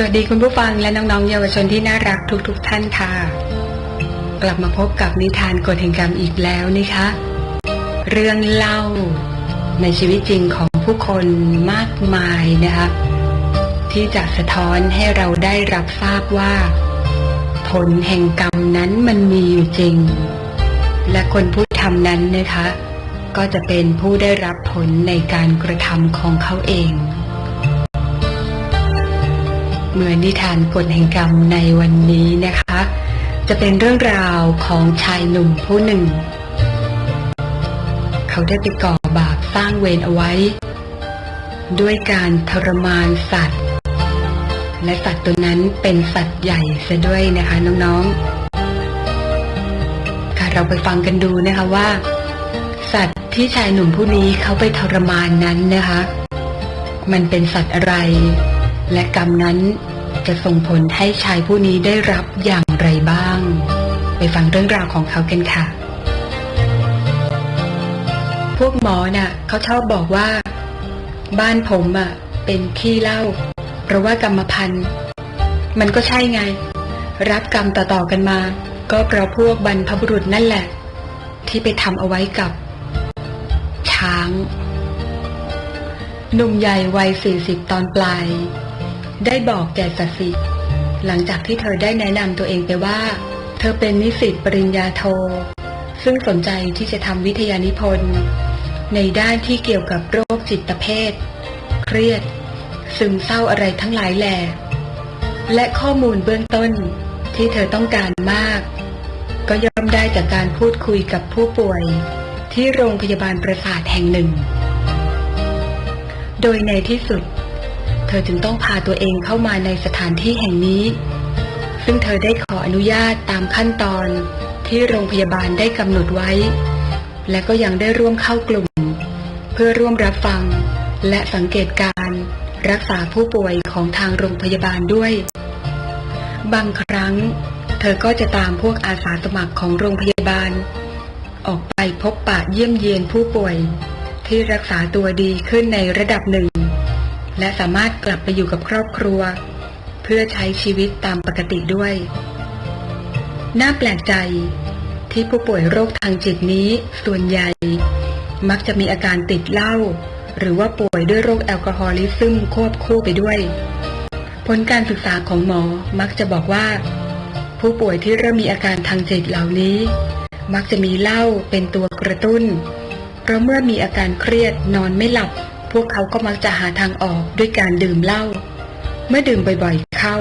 สวัสดีคุณผู้ฟังและน้องๆ เยาวชนที่น่ารักทุกๆทท่านค่ะ กลับมาพบกับนิทานกฎแห่งกรรมอีกแล้วนะคะ เรื่องเล่าในชีวิตจริงของผู้คนมากมายนะคะ ที่จะสะท้อนให้เราได้รับทราบว่า ผลแห่งกรรมนั้นมันมีอยู่จริง และคนผู้ทำนั้นนะคะ ก็จะเป็นผู้ได้รับผลในการกระทำของเขาเอง เมือนนิทานกฎแห่งกรรมในวันนี้นะคะ จะเป็นเรื่องราวของชายหนุ่มผู้หนึ่ง เขาได้ไปก่อบาปสร้างเวรเอาไว้ ด้วยการทรมานสัตว์ และสัตว์ตัวนั้นเป็นสัตว์ใหญ่ซะด้วยนะคะน้องๆ ค่ะเราไปฟังกันดูนะคะว่า สัตว์ที่ชายหนุ่มผู้นี้เขาไปทรมานนั้นนะคะ มันเป็นสัตว์อะไร และกรรมนั้นจะส่งผลให้ชายผู้นี้ได้รับอย่างไรบ้าง ไปฟังเรื่องราวของเขากันค่ะ พวกหมอน่ะเขาชอบบอกว่า บ้านผมอะ เป็นขี้เล้าเพราะว่ากรรมพันธุ์มันก็ใช่ไง รับกรรมต่อๆกันมา ก็เพราะพวกบรรพบุรุษนั่นแหละ ที่ไปทำเอาไว้กับ ช้าง หนุ่มใหญ่วัยสี่สิบตอนปลาย ได้บอกแก่สัสิ หลังจากที่เธอได้แนะนำตัวเองไปว่า เธอเป็นนิสิตปริญญาโท ซึ่งสนใจที่จะทำวิทยานิพนธ์ ในด้านที่เกี่ยวกับโรคจิตเภท เครียด ซึมเศร้าอะไรทั้งหลายแหล่และข้อมูลเบื้องต้นที่เธอต้องการมาก ก็ย่อมได้จากการพูดคุยกับผู้ป่วย ที่โรงพยาบาลประสาทแห่งหนึ่ง โดยในที่สุด เธอจึงต้องพาตัวเองเข้ามาในสถานที่แห่งนี้ ซึ่งเธอได้ขออนุญาตตามขั้นตอนที่โรงพยาบาลได้กำหนดไว้ และก็ยังได้ร่วมเข้ากลุ่ม เพื่อร่วมรับฟัง และสังเกตการรักษาผู้ป่วยของทางโรงพยาบาลด้วย บางครั้ง เธอก็จะตามพวกอาสาสมัครของโรงพยาบาล ออกไปพบปะเยี่ยมเยียนผู้ป่วย ที่รักษาตัวดีขึ้นในระดับหนึ่ง และสามารถกลับไปอยู่กับครอบครัว เพื่อใช้ชีวิตตามปกติด้วย น่าแปลกใจที่ผู้ป่วยโรคทางจิตนี้ส่วนใหญ่ มักจะมีอาการติดเหล้าหรือว่าป่วยด้วยโรคแอลกอฮอลิซึมควบคู่ไปด้วย ผลการศึกษาของหมอมักจะบอกว่า ผู้ป่วยที่เริ่มมีอาการทางจิตเหล่านี้ มักจะมีเหล้าเป็นตัวกระตุ้น เพราะเมื่อมีอาการเครียดนอนไม่หลับ พวกเขาก็มักจะหาทางออกด้วยการดื่มเหล้า เมื่อดื่มบ่อยๆเข้า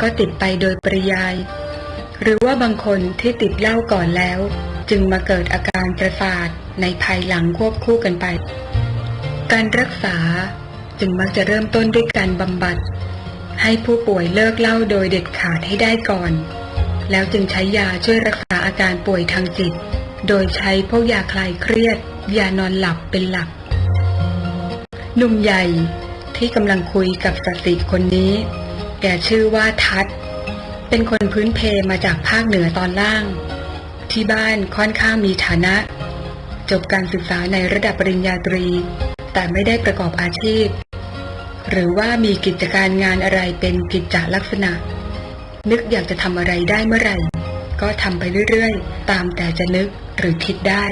ก็ติดไปโดยปริยาย หรือว่าบางคนที่ติดเหล้าก่อนแล้ว จึงมาเกิดอาการประสาทในภายหลังควบคู่กันไป การรักษาจึงมักจะเริ่มต้นด้วยการบำบัด ให้ผู้ป่วยเลิกเหล้าโดยเด็ดขาดให้ได้ก่อน แล้วจึงใช้ยาช่วยรักษาอาการป่วยทางจิต โดยใช้พวกยาคลายเครียด ยานอนหลับเป็นหลัก หนุ่มใหญ่ที่กำลังคุยกับสติคนนี้ แกชื่อว่าทัศเป็นคนพื้นเพมาจากภาคเหนือตอนล่าง ที่บ้านค่อนข้างมีฐานะ จบการศึกษาในระดับปริญญาตรี แต่ไม่ได้ประกอบอาชีพ หรือว่ามีกิจการงานอะไรเป็นกิจจลักษณะ นึกอยากจะทำอะไรได้เมื่อไหร่ ก็ทำไปเรื่อยๆ ตามแต่จะนึกหรือคิดได้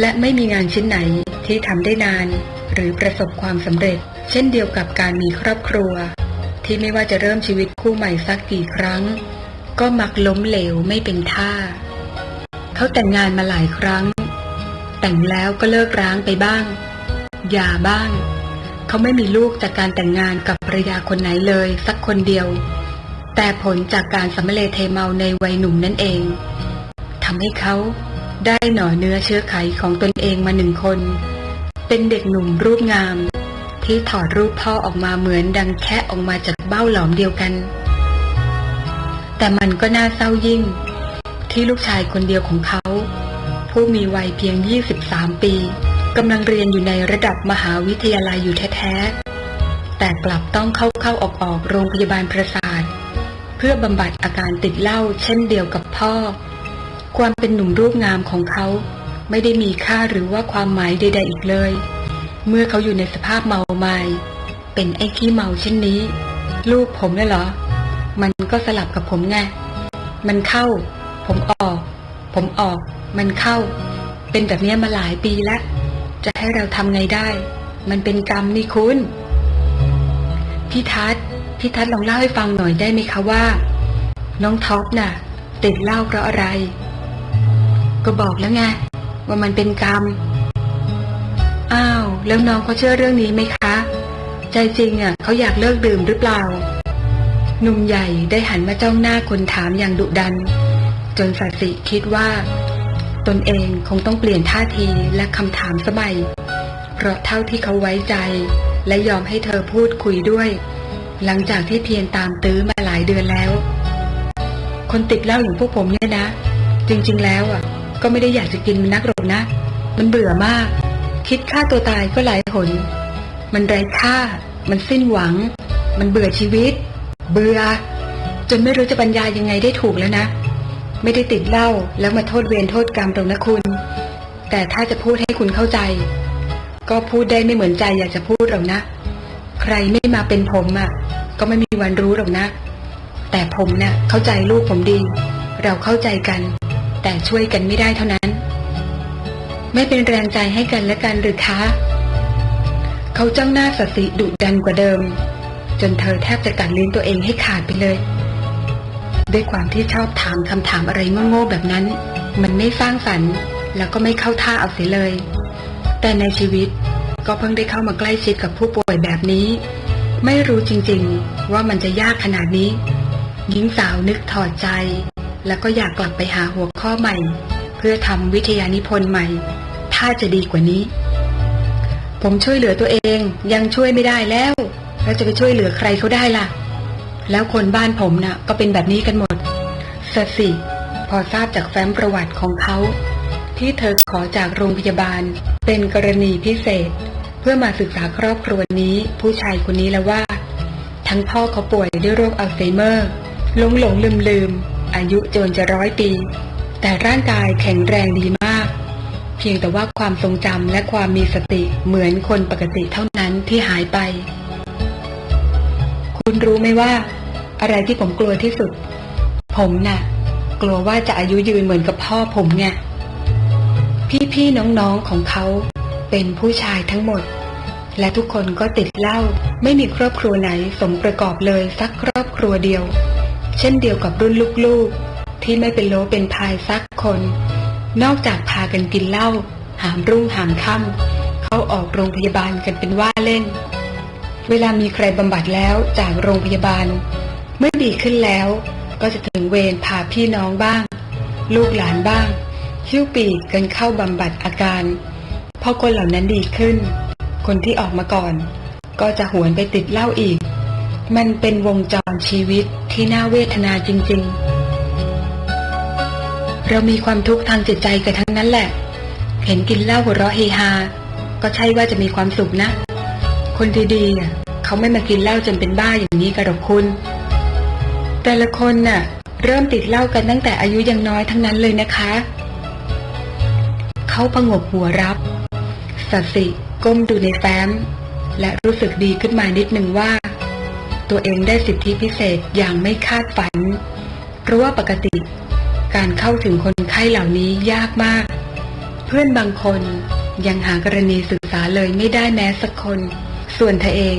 และไม่มีงานชิ้นไหนที่ทำได้นาน หรือประสบความสำเร็จ เช่นเดียวกับการมีครอบครัว ที่ไม่ว่าจะเริ่มชีวิตคู่ใหม่สักกี่ครั้ง ก็มักล้มเหลวไม่เป็นท่า เขาแต่งงานมาหลายครั้ง แต่งแล้วก็เลิกร้างไปบ้างหย่าบ้าง เขาไม่มีลูกจากการแต่งงานกับภรรยาคนไหนเลยสักคนเดียว แต่ผลจากการสำเร็จเทเมาในวัยหนุ่มนั่นเองทำให้เขาได้หน่อเนื้อเชื้อไขของตนเองมาหนึ่งคน เป็นเด็กหนุ่มรูปงาม ที่ถอดรูปพ่อออกมาเหมือนดังแค่ออกมาจากเบ้าหลอมเดียวกัน แต่มันก็น่าเศร้ายิ่ง ที่ลูกชายคนเดียวของเขา ผู้มีวัยเพียง 23 ปีกำลังเรียนอยู่ในระดับมหาวิทยาลัยอยู่แท้ๆ แต่กลับต้องเข้าเข้าออกออกโรงพยาบาลประสาท เพื่อบำบัดอาการติดเหล้าเช่นเดียวกับพ่อ ความเป็นหนุ่มรูปงามของเขา ไม่ได้มีค่าหรือว่าความหมายใด ๆ อีกเลย เมื่อเขาอยู่ในสภาพเมาไมาเป็นไอ้ขี้เมาเช่นนี้ ลูกผมน่ะเหรอ มันก็สลับกับผมไง มันเข้า ผมออก ผมออก มันเข้า เป็นแบบนี้มาหลายปีแล้ว จะให้เราทำไงได้ มันเป็นกรรมนี่คุณ พี่ทัศพี่ทัศลองเล่าให้ฟังหน่อยได้ไหมคะว่า น้องท็อปน่ะติดเหล้าเพราะอะไร ก็บอกแล้วไง ว่ามันเป็นกรรม อ้าว แล้วน้องเขาเชื่อเรื่องนี้ไหมคะ ใจจริงอะเขาอยากเลิกดื่มหรือเปล่า หนุ่มใหญ่ได้หันมาจ้องหน้าคนถามอย่างดุดัน จนสัตสิคิดว่า ตนเองคงต้องเปลี่ยนท่าทีและคำถามสมัยเพราะเท่าที่เขาไว้ใจ และยอมให้เธอพูดคุยด้วย หลังจากที่เพียรตามตื้อมาหลายเดือนแล้ว คนติดเหล้าอย่างพวกผมเนี่ยนะ จริง ๆ แล้วอะ ก็ไม่ได้อยากจะกินมันนักหรอกนะ มันเบื่อมาก คิดฆ่าตัวตายก็หลายหน มันไร้ค่า มันสิ้นหวัง มันเบื่อชีวิต เบื่อ จนไม่รู้จะบรรยายยังไงได้ถูกแล้วนะ ไม่ได้ติดเหล้าแล้วมาโทษเวรโทษกรรมตรงนะคุณ แต่ถ้าจะพูดให้คุณเข้าใจ ก็พูดได้ไม่เหมือนใจอยากจะพูดหรอกนะ ใครไม่มาเป็นผมอะ ก็ไม่มีวันรู้หรอกนะ แต่ผมเนะ่ะเข้าใจลูกผมดี เราเข้าใจกัน แต่ช่วยกันไม่ได้เท่านั้น ไม่เป็นแรงใจให้กันและกันหรือคะ เขาจ้องหน้าสติดุดันกว่าเดิม จนเธอแทบจะกัดลิ้นตัวเองให้ขาดไปเลย ด้วยความที่ชอบถามคำถามอะไรโง่ๆแบบนั้น มันไม่สร้างสรรค์แล้วก็ไม่เข้าท่าเอาเสียเลย แต่ในชีวิตก็เพิ่งได้เข้ามาใกล้ชิดกับผู้ป่วยแบบนี้ ไม่รู้จริงๆ ว่ามันจะยากขนาดนี้ หญิงสาวนึกถอดใจ แล้วก็อยากกลับไปหาหัวข้อใหม่ เพื่อทำวิทยานิพนธ์ใหม่ ถ้าจะดีกว่านี้ ผมช่วยเหลือตัวเองยังช่วยไม่ได้แล้ว แล้วจะไปช่วยเหลือใครเขาได้ล่ะ แล้วคนบ้านผมน่ะ ก็เป็นแบบนี้กันหมดสสิพอทราบจากแฟ้มประวัติของเขาที่เธอขอจากโรงพยาบาล เป็นกรณีพิเศษ เพื่อมาศึกษาครอบครัวนี้ ผู้ชายคนนี้แล้วว่า ทั้งพ่อเขาป่วยด้วยโรคอัลไซเมอร์หลงหลงลืมลืม อายุจนจะร้อยปี แต่ร่างกายแข็งแรงดีมาก เพียงแต่ว่าความทรงจำและความมีสติเหมือนคนปกติเท่านั้นที่หายไป คุณรู้ไหมว่า อะไรที่ผมกลัวที่สุด ผมน่ะ กลัวว่าจะอายุยืนเหมือนกับพ่อผมไงพี่ๆน้องๆของเขาเป็นผู้ชายทั้งหมด และทุกคนก็ติดเหล้าไม่มีครอบครัวไหนสมประกอบเลยสักครอบครัวเดียว เช่นเดียวกับรุ่นลูกๆ ที่ไม่เป็นโลเป็นพายสักคน นอกจากพากันกินเหล้าหามรุ่งหามค่ำเข้าออกโรงพยาบาลกันเป็นว่าเล่น เวลามีใครบำบัดแล้วจากโรงพยาบาล เมื่อดีขึ้นแล้ว ก็จะถึงเวรพาพี่น้องบ้าง ลูกหลานบ้างหิ้วปีกกันเข้าบำบัดอาการพอคนเหล่านั้นดีขึ้น คนที่ออกมาก่อน ก็จะหวนไปติดเหล้าอีก มันเป็นวงจรชีวิตที่น่าเวทนาจริง ๆ เรามีความทุกข์ทางจิตใจกันทั้งนั้นแหละ เห็นกินเหล้าหัวเราะเฮฮา ก็ใช่ว่าจะมีความสุขนะ คนดีๆเขาไม่มากินเหล้าจนเป็นบ้าอย่างนี้กันหรอกคุณ แต่ละคนน่ะ เริ่มติดเหล้ากันตั้งแต่อายุยังน้อยทั้งนั้นเลยนะคะ เขาพงกหัวรับสัตสิก้มดูในแฟ้ม และรู้สึกดีขึ้นมานิดนึงว่า ตัวเองได้สิทธิพิเศษอย่างไม่คาดฝัน เพราะว่าปกติ การเข้าถึงคนไข้เหล่านี้ยากมาก เพื่อนบางคนยังหากรณีศึกษาเลยไม่ได้แม้สักคน ส่วนเธอเอง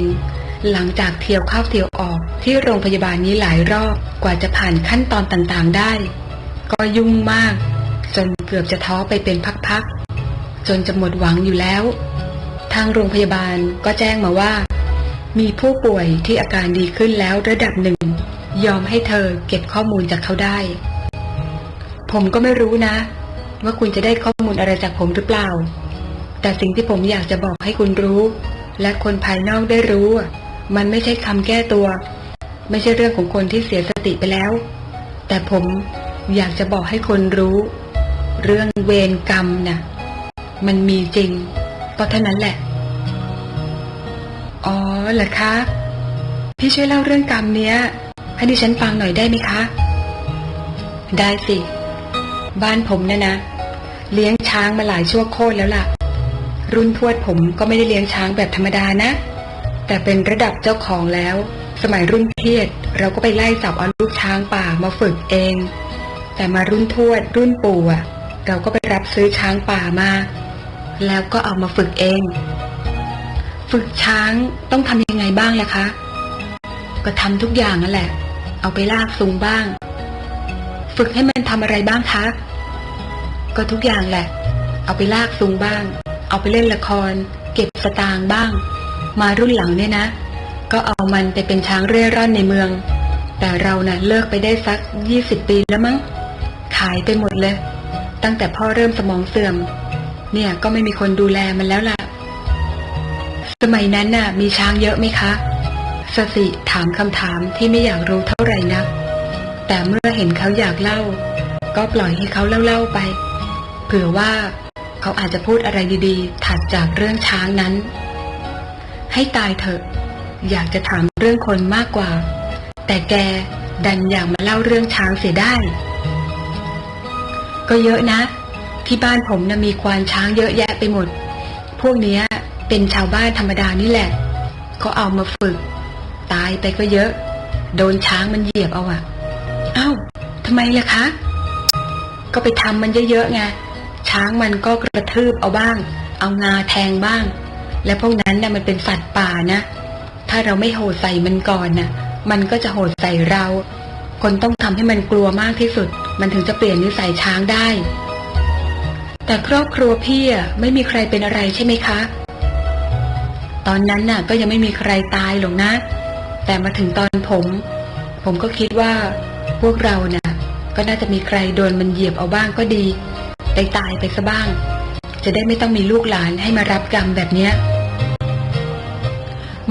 หลังจากเที่ยวเข้าเที่ยวออกที่โรงพยาบาลนี้หลายรอบกว่าจะผ่านขั้นตอนต่างๆได้ ก็ยุ่งมาก จนเกือบจะท้อไปเป็นพักๆจนจะหมดหวังอยู่แล้ว ทางโรงพยาบาลก็แจ้งมาว่า มีผู้ป่วยที่อาการดีขึ้นแล้วระดับหนึ่ง ยอมให้เธอเก็บข้อมูลจากเขาได้ ผมก็ไม่รู้นะ ว่าคุณจะได้ข้อมูลอะไรจากผมหรือเปล่า แต่สิ่งที่ผมอยากจะบอกให้คุณรู้ และคนภายนอกได้รู้ มันไม่ใช่คำแก้ตัว ไม่ใช่เรื่องของคนที่เสียสติไปแล้ว แต่ผมอยากจะบอกให้คนรู้ เรื่องเวรกรรมน่ะ มันมีจริงก็เท่านั้นแหละ อ๋อเหรอคะ พี่ช่วยเล่าเรื่องกรรมเนี้ย ให้ดิฉันฟังหน่อยได้ไหมคะ ได้สิ บ้านผมเนี่ยนะ เลี้ยงช้างมาหลายชั่วโคตรแล้วล่ะ รุ่นทวดผมก็ไม่ได้เลี้ยงช้างแบบธรรมดานะ แต่เป็นระดับเจ้าของแล้ว สมัยรุ่นเทียดเราก็ไปไล่จับเอาลูกช้างป่ามาฝึกเอง แต่มารุ่นทวดรุ่นปู่อะเราก็ไปรับซื้อช้างป่ามา แล้วก็เอามาฝึกเอง ฝึกช้างต้องทำยังไงบ้างล่ะคะ ก็ทำทุกอย่างนั่นแหละ เอาไปลากสูงบ้าง ฝึกให้มันทำอะไรบ้างคะ ก็ทุกอย่างแหละ เอาไปลากสูงบ้าง เอาไปเล่นละคร เก็บสตางค์บ้าง มารุ่นหลังเนี่ยนะ ก็เอามันไปเป็นช้างเร่ร่อนในเมือง แต่เรานะ่ะเลิกไปได้สักยี่สิบปีแล้วมั้ง ขายไปหมดเลย ตั้งแต่พ่อเริ่มสมองเสื่อม เนี่ยก็ไม่มีคนดูแลมันแล้วล่ะ มัยนั้นน่ะ มีช้างเยอะไหมคะสสิถามคำถามที่ไม่อยากรู้เท่าไหร่นัก แต่เมื่อเห็นเขาอยากเล่า ก็ปล่อยให้เขาเล่าๆไป เผื่อว่าเขาอาจจะพูดอะไรดีๆ ถัดจากเรื่องช้างนั้น ให้ตายเถอะ อยากจะถามเรื่องคนมากกว่า แต่แกดันอยากมาเล่าเรื่องช้างเสียได้ ก็เยอะนะ ที่บ้านผมนะมีควานช้างเยอะแยะไปหมด พวกเนี้ย เป็นชาวบ้านธรรมดานี่แหละเขาเอามาฝึก ตายไปก็เยอะ โดนช้างมันเหยียบเอาอะเอ้าทำไมล่ะคะ ก็ไปทำมันเยอะๆไงช้างมันก็กระทืบเอาบ้าง เอางาแทงบ้าง และพวกนั้นน่ะมันเป็นสัตว์ป่านะ ถ้าเราไม่โหดใส่มันก่อนน่ะ มันก็จะโหดใส่เรา คนต้องทำให้มันกลัวมากที่สุด มันถึงจะเปลี่ยนนิสัยช้างได้ แต่ครอบครัวพี่ไม่มีใครเป็นอะไรใช่ไหมคะ ตอนนั้นน่ะ ก็ยังไม่มีใครตายหรอกนะ แต่มาถึงตอนผม ผมก็คิดว่า พวกเราน่ะ ก็น่าจะมีใครโดนมันเหยียบเอาบ้างก็ดีได้ตายไปซะบ้าง จะได้ไม่ต้องมีลูกหลานให้มารับกรรมแบบเนี้ย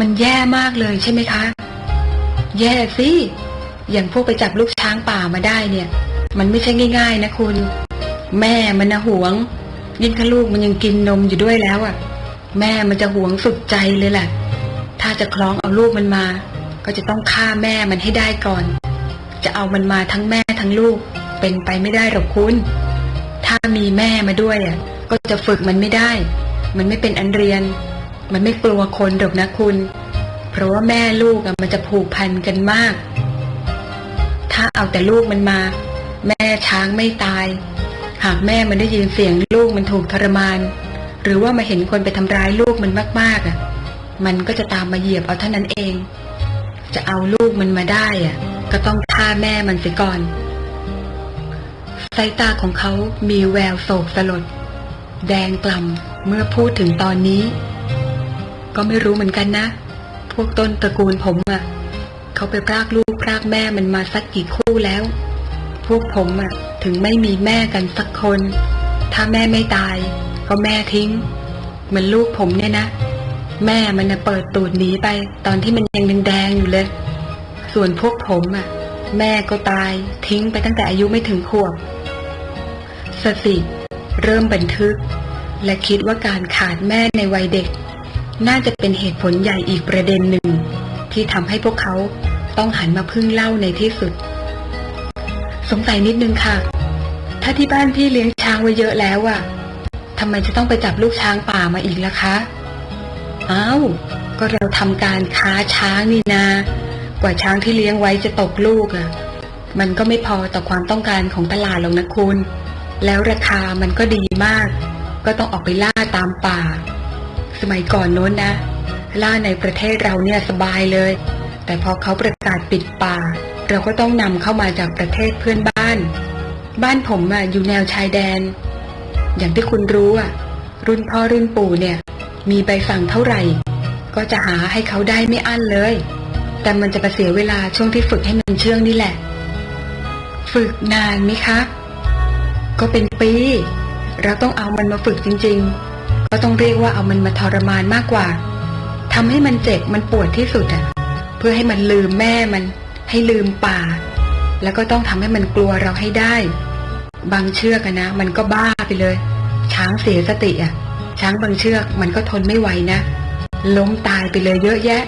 มันแย่มากเลยใช่ไหมคะ แย่สิ อย่างพวกไปจับลูกช้างป่ามาได้เนี่ย มันไม่ใช่ง่าย ๆ นะคุณ แม่มันนะหวง ยิ่งถ้าลูกมันยังกินนมอยู่ด้วยแล้วอะ แม่มันจะหวงสุดใจเลยแหละ ถ้าจะคล้องเอาลูกมันมา ก็จะต้องฆ่าแม่มันให้ได้ก่อน จะเอามันมาทั้งแม่ทั้งลูก เป็นไปไม่ได้หรอกคุณ ถ้ามีแม่มาด้วยอะ ก็จะฝึกมันไม่ได้ มันไม่เป็นอันเรียน มันไม่กลัวคนหรอกนะคุณ เพราะว่าแม่ลูกอะมันจะผูกพันกันมาก ถ้าเอาแต่ลูกมันมา แม่ช้างไม่ตาย หากแม่มันได้ยินเสียงลูกมันถูกทรมาน หรือว่ามาเห็นคนไปทำร้ายลูกมันมากๆอะ มันก็จะตามมาเหยียบเอาเท่านั้นเอง จะเอาลูกมันมาได้อะ ก็ต้องฆ่าแม่มันเสียก่อนสายตาของเขามีแววโศกสลด แดงกล่ำเมื่อพูดถึงตอนนี้ ก็ไม่รู้เหมือนกันนะ พวกต้นตระกูลผมอะ่ะ เขาไปพรากลูกพรากแม่มันมาสักกี่คู่แล้ว พวกผมอะ่ะ ถึงไม่มีแม่กันสักคน ถ้าแม่ไม่ตาย ก็แม่ทิ้ง เหมือนลูกผมเนี่ยนะ แม่มันเปิดตูดหนีไป ตอนที่มันยังแดงๆอยู่เลย ส่วนพวกผมอะ่ะ แม่ก็ตายทิ้งไปตั้งแต่อายุไม่ถึงขวบสติเริ่มบันทึก และคิดว่าการขาดแม่ในวัยเด็ก น่าจะเป็นเหตุผลใหญ่อีกประเด็นหนึ่ง ที่ทำให้พวกเขาต้องหันมาพึ่งเล่าในที่สุด สงสัยนิดนึงค่ะ ถ้าที่บ้านพี่เลี้ยงช้างไว้เยอะแล้วอะ ทำไมจะต้องไปจับลูกช้างป่ามาอีกล่ะคะ อ้าว ก็เราทำการค้าช้างนี่นา กว่าช้างที่เลี้ยงไว้จะตกลูกอะมันก็ไม่พอต่อความต้องการของตลาดหรอกนะคุณ แล้วราคามันก็ดีมาก ก็ต้องออกไปล่าตามป่า สมัยก่อนโน้นนะ ล่าในประเทศเราเนี่ยสบายเลย แต่พอเขาประกาศปิดป่า เราก็ต้องนำเข้ามาจากประเทศเพื่อนบ้าน บ้านผมอะอยู่แนวชายแดน อย่างที่คุณรู้อะ รุ่นพ่อรุ่นปู่เนี่ย มีใบสั่งเท่าไหร่ ก็จะหาให้เขาได้ไม่อั้นเลย แต่มันจะไปเสียเวลาช่วงที่ฝึกให้มันเชื่องนี่แหละ ฝึกนานไหมคะ ก็เป็นปี เราต้องเอามันมาฝึกจริง ๆ ก็ต้องเรียกว่าเอามันมาทรมานมากกว่าทำให้มันเจ็บมันปวดที่สุดอะเพื่อให้มันลืมแม่มัน ให้ลืมป่า แล้วก็ต้องทำให้มันกลัวเราให้ได้ บางเชือกอะนะ มันก็บ้า ไปเลย ช้างเสียสติอะ ช้างบางเชือกมันก็ทนไม่ไหวนะ ล้มตายไปเลยเยอะแยะ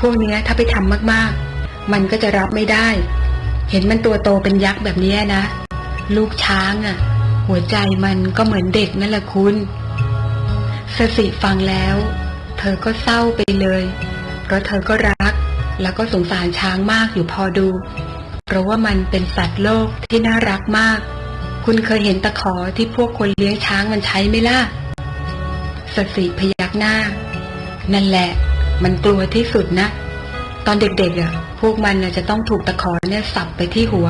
พวกเนี้ยถ้าไปทำมากๆ มันก็จะรับไม่ได้ เห็นมันตัวโตเป็นยักษ์แบบนี้นะ ลูกช้างอะ หัวใจมันก็เหมือนเด็กนั่นแหละคุณสสิฟังแล้ว เธอก็เศร้าไปเลย เพราะเธอก็รัก แล้วก็สงสารช้างมากอยู่พอดู เพราะว่ามันเป็นสัตว์โลกที่น่ารักมาก คุณเคยเห็นตะขอที่พวกคนเลี้ยงช้างมันใช้ไหมล่ะสสิพยักหน้า นั่นแหละ มันกลัวที่สุดนะ ตอนเด็กๆอะ พวกมันจะต้องถูกตะขอเนี่ยสับไปที่หัว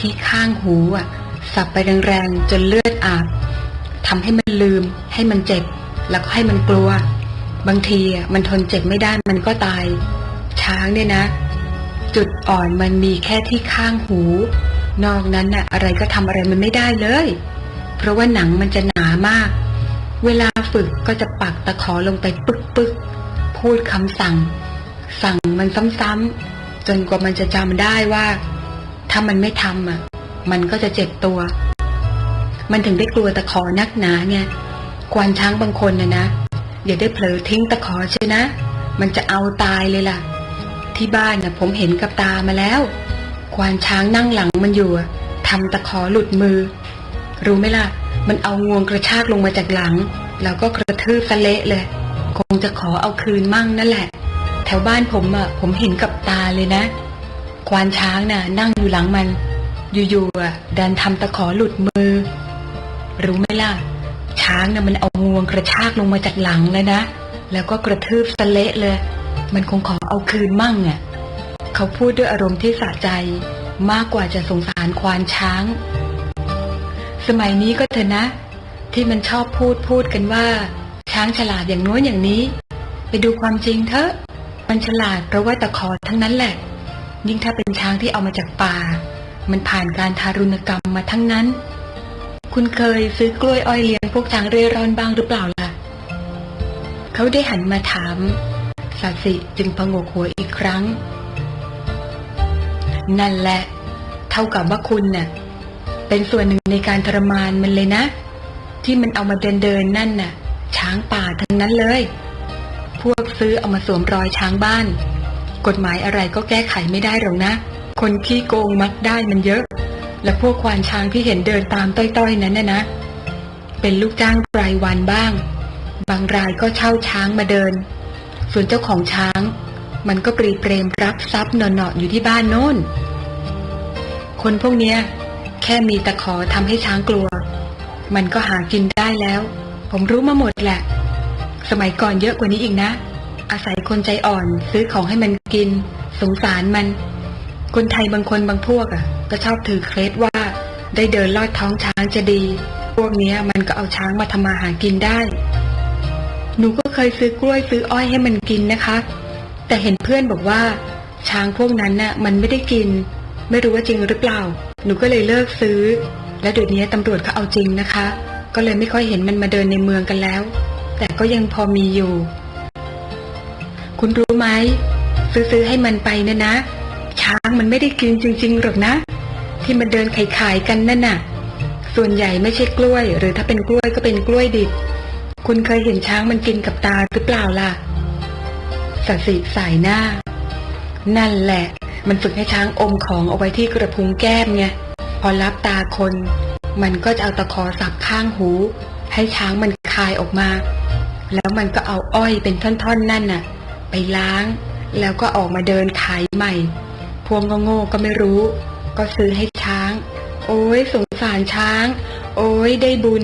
ที่ข้างหูอะ สับไปแรงๆจนเลือดอาบทำให้มันลืม ให้มันเจ็บ แล้วก็ให้มันกลัว บางทีอะมันทนเจ็บไม่ได้มันก็ตาย ช้างเนี่ยนะ จุดอ่อนมันมีแค่ที่ข้างหู นอกนั้นน่ะอะไรก็ทำอะไรมันไม่ได้เลย เพราะว่าหนังมันจะหนามาก เวลาฝึกก็จะปักตะขอลงไปปึกปึกพูดคำสั่ง สั่งมันซ้ำๆจนกว่ามันจะจำได้ว่า ถ้ามันไม่ทำอะ มันก็จะเจ็บตัว มันถึงได้กลัวตะขอนักหนาไงควานช้างบางคนนะนะอย่าได้เผลอทิ้งตะขอใช่นะ มันจะเอาตายเลยล่ะ ที่บ้านน่ะผมเห็นกับตามาแล้ว ควานช้างนั่งหลังมันอยู่อะทำตะขอหลุดมือ รู้ไหมล่ะ มันเอางวงกระชากลงมาจากหลัง แล้วก็กระทืบสะเละเลย คงจะขอเอาคืนมั่งนั่นแหละ แถวบ้านผมอะผมเห็นกับตาเลยนะ ควานช้างน่ะ นั่งอยู่หลังมัน อยู่ๆอะดันทำตะขอหลุดมือ รู้ไหมล่ะ ช้างน่ะมันเอางวงกระชากลงมาจากหลังเลยนะ แล้วก็กระทืบสะเละเลย มันคงขอเอาคืนมั่งอะ เขาพูดด้วยอารมณ์ที่สะใจ มากกว่าจะสงสารควานช้าง สมัยนี้ก็เถอะนะ ที่มันชอบพูดพูดกันว่า ช้างฉลาดอย่างโน้นอย่างนี้ ไปดูความจริงเถอะ มันฉลาดเพราะว่าตะขอทั้งนั้นแหละ ยิ่งถ้าเป็นช้างที่เอามาจากป่า มันผ่านการทารุณกรรมมาทั้งนั้น คุณเคยซื้อกล้วยอ้อยเลี้ยงพวกช้างเร่ร่อนบ้างหรือเปล่าล่ะ เขาได้หันมาถามสัสิจึงพงกหัวอีกครั้ง นั่นแหละ เท่ากับว่าคุณน่ะเป็นส่วนหนึ่งในการทรมานมันเลยนะ ที่มันเอามาเดินเดินนั่นน่ะ ช้างป่าทั้งนั้นเลย พวกซื้อเอามาสวมรอยช้างบ้าน กฎหมายอะไรก็แก้ไขไม่ได้หรอกนะ คนขี้โกงมักได้มันเยอะ และพวกควานช้างที่เห็นเดินตามต้อยๆนั้นน่ะนะ เป็นลูกจ้างรายวันบ้าง บางรายก็เช่าช้างมาเดิน ส่วนเจ้าของช้าง มันก็ปรีเปรมรับทรัพย์หนอๆอยู่ที่บ้านโน้น คนพวกเนี้ย แค่มีตะขอทำให้ช้างกลัว มันก็หากินได้แล้ว ผมรู้มาหมดแหละ สมัยก่อนเยอะกว่านี้อีกนะ อาศัยคนใจอ่อนซื้อของให้มันกิน สงสารมัน คนไทยบางคนบางพวกอะ ก็ชอบถือเคล็ดว่าได้เดินลอดท้องช้างจะดี พวกเนี้ยมันก็เอาช้างมาทำมาหากินได้ หนูก็เคยซื้อกล้วยซื้ออ้อยให้มันกินนะคะ แต่เห็นเพื่อนบอกว่า ช้างพวกนั้นน่ะมันไม่ได้กิน ไม่รู้ว่าจริงหรือเปล่า หนูก็เลยเลิกซื้อ และเดี๋ยวนี้ตำรวจเขาเอาจริงนะคะ ก็เลยไม่ค่อยเห็นมันมาเดินในเมืองกันแล้ว แต่ก็ยังพอมีอยู่ คุณรู้ไหมซื้อๆให้มันไปนะนะ ช้างมันไม่ได้กินจริง ๆหรอกนะ ที่มันเดินขายๆกันนั่นน่ะ ส่วนใหญ่ไม่ใช่กล้วย หรือถ้าเป็นกล้วยก็เป็นกล้วยดิบคุณเคยเห็นช้างมันกินกับตาหรือเปล่าล่ะ สัสิสายหน้า นั่นแหละ มันฝึกให้ช้างอมของเอาไว้ที่กระพุ้งแก้มไงพอรับตาคน มันก็จะเอาตะขอสับข้างหู ให้ช้างมันคายออกมา แล้วมันก็เอาอ้อยเป็นท่อนๆนั่นน่ะ ไปล้าง แล้วก็ออกมาเดินขายใหม่ พวงก็โง่ก็ไม่รู้ ก็ซื้อให้ช้าง โอ้ยสงสารช้าง โอ้ยได้บุญ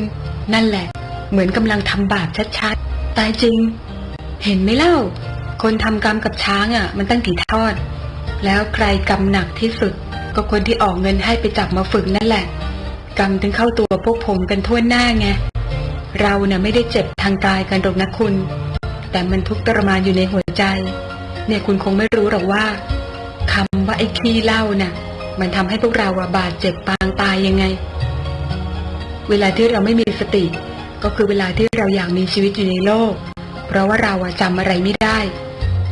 นั่นแหละ เหมือนกำลังทำบาปชัดๆ ตายจริง เห็นไหมเล่า คนทำกรรมกับช้างอะ มันตั้งกี่ทอด แล้วใครกรรมหนักที่สุด ก็คนที่ออกเงินให้ไปจับมาฝึกนั่นแหละ กรรมถึงเข้าตัวพวกผมกันทั่วหน้าไง เราเน่ะไม่ได้เจ็บทางกายกันหรอกนะคุณ แต่มันทุกข์ทรมานอยู่ในหัวใจ เนี่ยคุณคงไม่รู้หรอกว่าคำว่าไอ้ขี้เหล้าน่ะ มันทำให้พวกเราอะบาดเจ็บปางตายยังไง เวลาที่เราไม่มีสติ ก็คือเวลาที่เราอยากมีชีวิตอยู่ในโลก เพราะว่าเราอะจำอะไรไม่ได้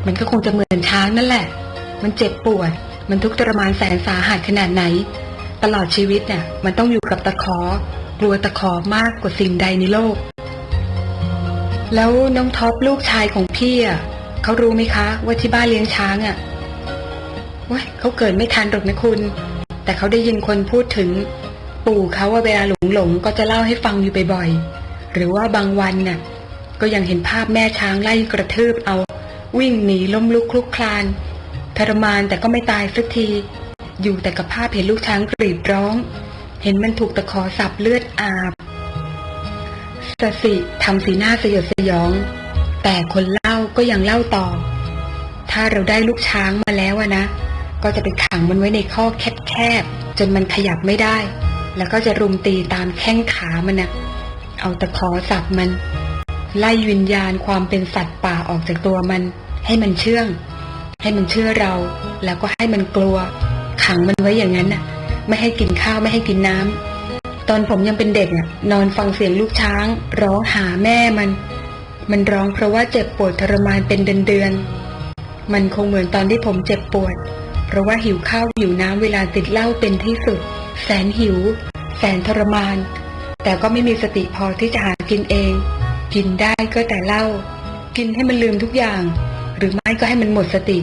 มันก็คงจะเหมือนช้างนั่นแหละ มันเจ็บปวด มันทุกข์ทรมานแสนสาหัสขนาดไหน ตลอดชีวิตเนี่ยมันต้องอยู่กับตะขอ กลัวตะขอมากกว่าสิ่งใดในโลก แล้วน้องท็อปลูกชายของพี่อะเขารู้ไหมคะ ว่าที่บ้านเลี้ยงช้างอะว้ยเขาเกิดไม่ทันหรอกนะคุณ แต่เขาได้ยินคนพูดถึง ปู่เขาว่าเวลาหลงหลงๆก็จะเล่าให้ฟังอยู่บ่อยๆหรือว่าบางวันน่ะ ก็ยังเห็นภาพแม่ช้างไล่กระทืบเอา วิ่งหนีล้มลุกคลุกคลาน ทรมานแต่ก็ไม่ตายสักที อยู่แต่กับภาพเห็นลูกช้างกรีดร้อง เห็นมันถูกตะขอสับเลือดอาบสสิทำสีหน้าสยดสยอง แต่คนเล่าก็ยังเล่าต่อ ถ้าเราได้ลูกช้างมาแล้วนะ ก็จะไปขังมันไว้ในข้อแคบๆจนมันขยับไม่ได้ แล้วก็จะรุมตีตามแข้งขามันนะเอาตะขอสับมัน ไล่วิญญาณความเป็นสัตว์ป่าออกจากตัวมัน ให้มันเชื่อง ให้มันเชื่อเรา แล้วก็ให้มันกลัว ขังมันไว้อย่างนั้นน่ะ ไม่ให้กินข้าวไม่ให้กินน้ำตอนผมยังเป็นเด็กน่ะ นอนฟังเสียงลูกช้าง ร้องหาแม่มัน มันร้องเพราะว่าเจ็บปวดทรมานเป็นเดือนๆมันคงเหมือนตอนที่ผมเจ็บปวด เพราะว่าหิวข้าวหิวน้ำเวลาติดเหล้าเป็นที่สุด แสนหิว แสนทรมาน แต่ก็ไม่มีสติพอที่จะหากินเอง กินได้ก็แต่เหล้ากินให้มันลืมทุกอย่าง หรือไม่ก็ให้มันหมดสติ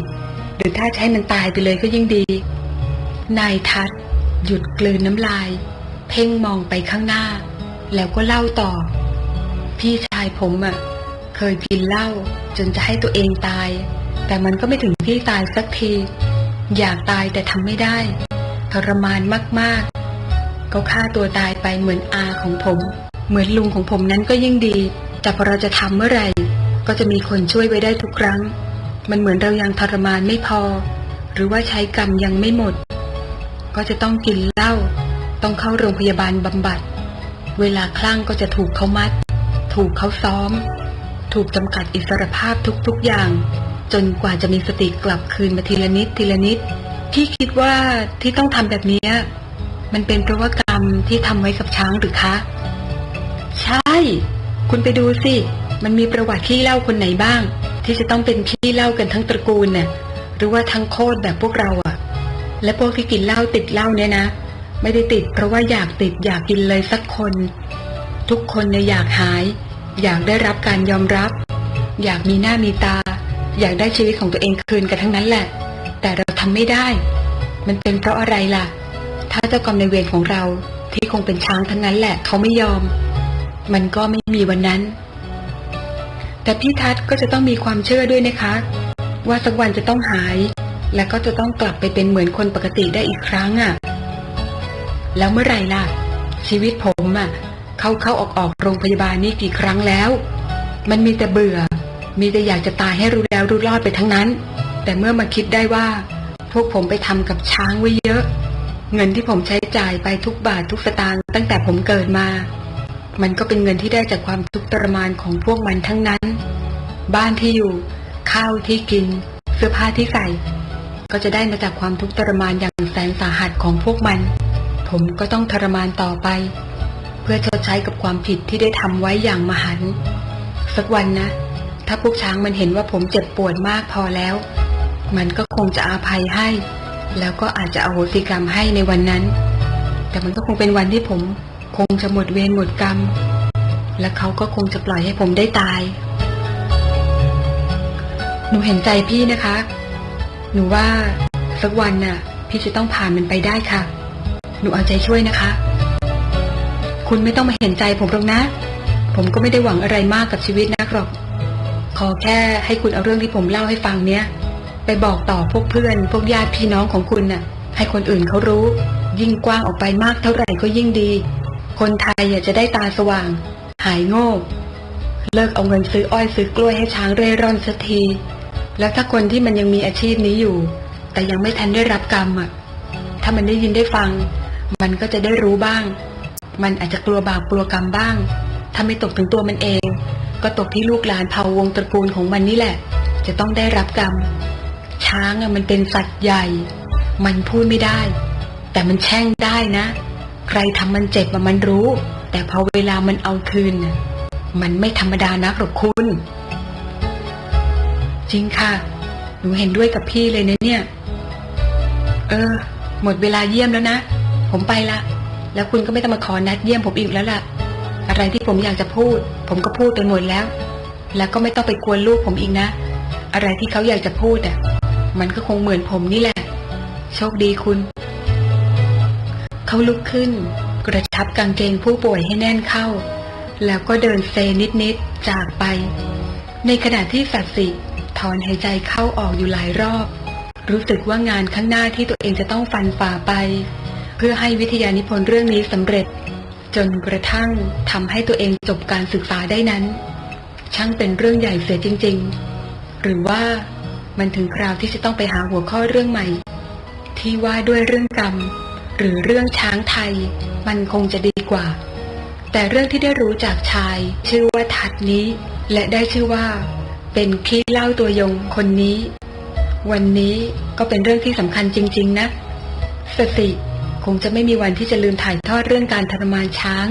หรือถ้าจะให้มันตายไปเลยก็ยิ่งดี นายทัศน์หยุดกลืนน้ำลาย เพ่งมองไปข้างหน้า แล้วก็เล่าต่อ พี่ชายผมอะ่ะ เคยกินเหล้าจนจะให้ตัวเองตาย แต่มันก็ไม่ถึงที่ตายสักที อยากตายแต่ทำไม่ได้ทรมานมากๆ ก็ฆ่าตัวตายไปเหมือนอาของผม เหมือนลุงของผมนั้นก็ยิ่งดี แต่พอเราจะทำเมื่อไหร่ ก็จะมีคนช่วยไว้ได้ทุกครั้ง มันเหมือนเรายังทรมานไม่พอ หรือว่าใช้กรรมยังไม่หมด ก็จะต้องกินเหล้าต้องเข้าโรงพยาบาลบำบัด เวลาคลั่งก็จะถูกเขามัด ถูกเขาซ้อม ถูกจำกัดอิสรภาพทุกๆอย่าง จนกว่าจะมีสติกลับคืนมาทีละนิดทีละนิดพี่คิดว่าที่ต้องทำแบบนี้มันเป็นเพราะว่ากรรมที่ทำไว้กับช้างหรือคะ ใช่ คุณไปดูสิ มันมีประวัติขี้เล้าคนไหนบ้าง ที่จะต้องเป็นขี้เล้ากันทั้งตระกูลน่ะหรือว่าทั้งโคตรแบบพวกเราอะและพวกที่กินเหล้าติดเหล้าเนี่ยนะ ไม่ได้ติด เพราะว่าอยากติดอยากกินเลยสักคน ทุกคนเนี่ยอยากหาย อยากได้รับการยอมรับ อยากมีหน้ามีตา อยากได้ชีวิตของตัวเองคืนกันทั้งนั้นแหละ แต่เราทำไม่ได้ มันเป็นเพราะอะไรล่ะ ถ้าเจ้ากรรมในเวรของเราที่คงเป็นช้างทั้งนั้นแหละ เขาไม่ยอม มันก็ไม่มีวันนั้น แต่พี่ทัศก็จะต้องมีความเชื่อด้วยนะคะ ว่าสักวันจะต้องหาย และก็จะต้องกลับไปเป็นเหมือนคนปกติได้อีกครั้งอะ่ะ แล้วเมื่อไหร่ล่ะ ชีวิตผมอะ่ะ เข้าเข้าออกออกโรงพยาบาลนี่กี่ครั้งแล้ว มันมีแต่เบื่อ มีแต่อยากจะตายให้รู้แล้วรู้รอดไปทั้งนั้น แต่เมื่อมาคิดได้ว่า พวกผมไปทำกับช้างไว้เยอะ เงินที่ผมใช้จ่ายไปทุกบาททุกสตางค์ตั้งแต่ผมเกิดมา มันก็เป็นเงินที่ได้จากความทุกข์ทรมานของพวกมันทั้งนั้น บ้านที่อยู่ ข้าวที่กิน เสื้อผ้าที่ใส่ ก็จะได้มาจากความทุกข์ทรมานอย่างแสนสาหัสของพวกมัน ผมก็ต้องทรมานต่อไป เพื่อชดใช้กับความผิดที่ได้ทำไว้อย่างมหันต์สักวันนะ ถ้าพวกช้างมันเห็นว่าผมเจ็บปวดมากพอแล้ว มันก็คงจะอาภัยให้ แล้วก็อาจจะอโหสิกรรมให้ในวันนั้น แต่มันก็คงเป็นวันที่ผม คงจะหมดเวรหมดกรรม และเขาก็คงจะปล่อยให้ผมได้ตาย หนูเห็นใจพี่นะคะ หนูว่าสักวันน่ะ พี่จะต้องผ่านมันไปได้ค่ะ หนูเอาใจช่วยนะคะ คุณไม่ต้องมาเห็นใจผมหรอกนะ ผมก็ไม่ได้หวังอะไรมากกับชีวิตนักหรอก ขอแค่ให้คุณเอาเรื่องที่ผมเล่าให้ฟังเนี้ยไปบอกต่อพวกเพื่อน พวกญาติพี่น้องของคุณน่ะ ให้คนอื่นเขารู้ ยิ่งกว้างออกไปมากเท่าไหร่ก็ยิ่งดี คนไทยอะจะได้ตาสว่าง หายโง่ เลิกเอาเงินซื้ออ้อยซื้อกล้วยให้ช้างเร่ร่อนสักที แล้วถ้าคนที่มันยังมีอาชีพนี้อยู่ แต่ยังไม่ทันได้รับกรรมอะ ถ้ามันได้ยินได้ฟัง มันก็จะได้รู้บ้าง มันอาจจะกลัวบาปกลัวกรรมบ้าง ถ้าไม่ตกถึงตัวมันเอง ก็ตกที่ลูกหลานเผ่าวงตระกูลของมันนี่แหละ จะต้องได้รับกรรม ช้างอะมันเป็นสัตว์ใหญ่ มันพูดไม่ได้ แต่มันแช่งได้นะ ใครทำมันเจ็บมันรู้ แต่พอเวลามันเอาคืน มันไม่ธรรมดานักหรอกคุณ จริงค่ะ หนูเห็นด้วยกับพี่เลยนะเนี่ย เออ หมดเวลาเยี่ยมแล้วนะ ผมไปละ แล้วคุณก็ไม่ต้องมาขอนัดเยี่ยมผมอีกแล้วล่ะ อะไรที่ผมอยากจะพูด ผมก็พูดไปหมดแล้ว แล้วก็ไม่ต้องไปกวนลูกผมอีกนะ อะไรที่เขาอยากจะพูดอะ มันก็คงเหมือนผมนี่แหละ โชคดีคุณ เขาลุกขึ้น กระชับกางเกงผู้ป่วยให้แน่นเข้า แล้วก็เดินเซนิดๆจากไป ในขณะที่สัตว์สิถอนหายใจเข้าออกอยู่หลายรอบ รู้สึกว่างานข้างหน้าที่ตัวเองจะต้องฟันฝ่าไป เพื่อให้วิทยานิพนธ์เรื่องนี้สำเร็จ จนกระทั่งทำให้ตัวเองจบการศึกษาได้นั้น ช่างเป็นเรื่องใหญ่เสียจริง ๆ หรือว่ามันถึงคราวที่จะต้องไปหาหัวข้อเรื่องใหม่ ที่ว่าด้วยเรื่องกรรม หรือเรื่องช้างไทย มันคงจะดีกว่า แต่เรื่องที่ได้รู้จากชาย ชื่อว่าทัดนี้ และได้ชื่อว่า เป็นขี้เล่าตัวยงคนนี้ วันนี้ก็เป็นเรื่องที่สำคัญจริง ๆ นะ สติคงจะไม่มีวันที่จะลืมถ่ายทอดเรื่องการทรมานช้าง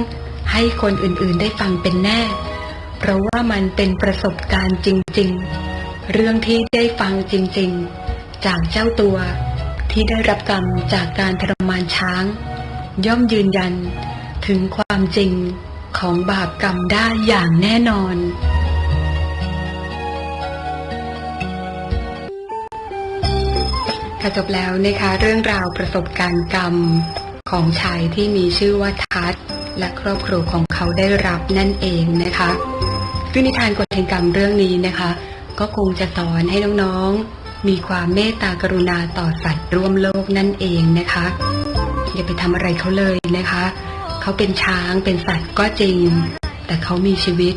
ให้คนอื่นๆได้ฟังเป็นแน่ เพราะว่ามันเป็นประสบการณ์จริง ๆ เรื่องที่ได้ฟังจริง ๆ จากเจ้าตัว ที่ได้รับกรรมจากการทรมานช้าง ย่อมยืนยันถึงความจริงของบาปกรรมได้อย่างแน่นอนค่ะจบแล้วนะคะเรื่องราวประสบการณ์กรรมของชายที่มีชื่อว่าทัศและครอบครัวของเขาได้รับนั่นเองนะคะซึ่งนิทานกฎแห่งกรรมเรื่องนี้นะคะ ก็คงจะสอนให้น้องๆ มีความเมตตากรุณาต่อสัตว์ร่วมโลกนั่นเองนะคะ อย่าไปทำอะไรเขาเลยนะคะ เขาเป็นช้างเป็นสัตว์ก็จริง แต่เขามีชีวิต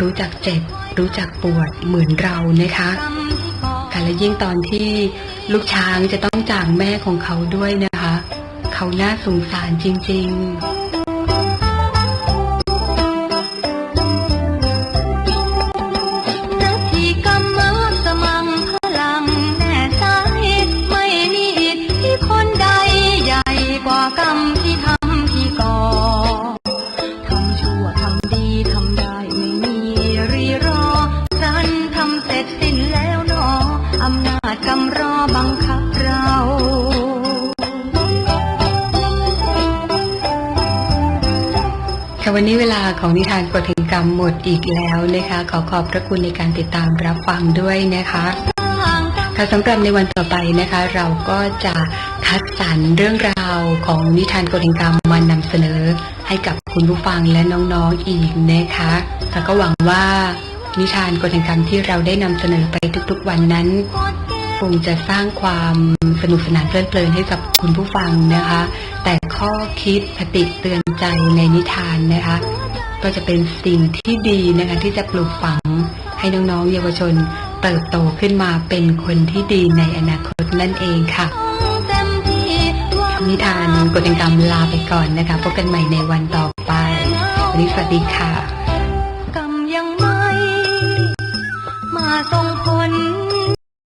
รู้จักเจ็บ รู้จักปวดเหมือนเรานะคะค่ะและยิ่งตอนที่ลูกช้างจะต้องจากแม่ของเขาด้วยนะคะ เขาน่าสงสารจริงน ค่ะวันนี้เวลาของนิทานกฎแห่งกรรมหมดอีกแล้วนะคะ ขอขอบพระคุณในการติดตามรับฟังด้วยนะคะค่ะสำหรับในวันต่อไปนะคะ เราก็จะคัดสรรเรื่องราวของนิทานกฎแห่งกรรมมานำเสนอให้กับคุณผู้ฟังและน้องๆอีกนะคะค่ะก็หวังว่านิทานกฎแห่งกรรมที่เราได้นำเสนอไปทุกๆวันนั้น งจะสร้างความสนุกสนานเพลิดเพลินให้กับคุณผู้ฟังนะคะ แต่ข้อคิดคติเตือนใจในนิทานนะคะ ก็จะเป็นสิ่งที่ดีนะคะที่จะปลูกฝังให้น้องๆเยาวชนเติบโตขึ้นมาเป็นคนที่ดีในอนาคตนั่นเองค่ะนิทานกฎแห่งกรรมลาไปก่อนนะคะพบกันใหม่ในวันต่อไปวันนี้สวัสดีค่ะ กรรมยังไม่ มาส่ง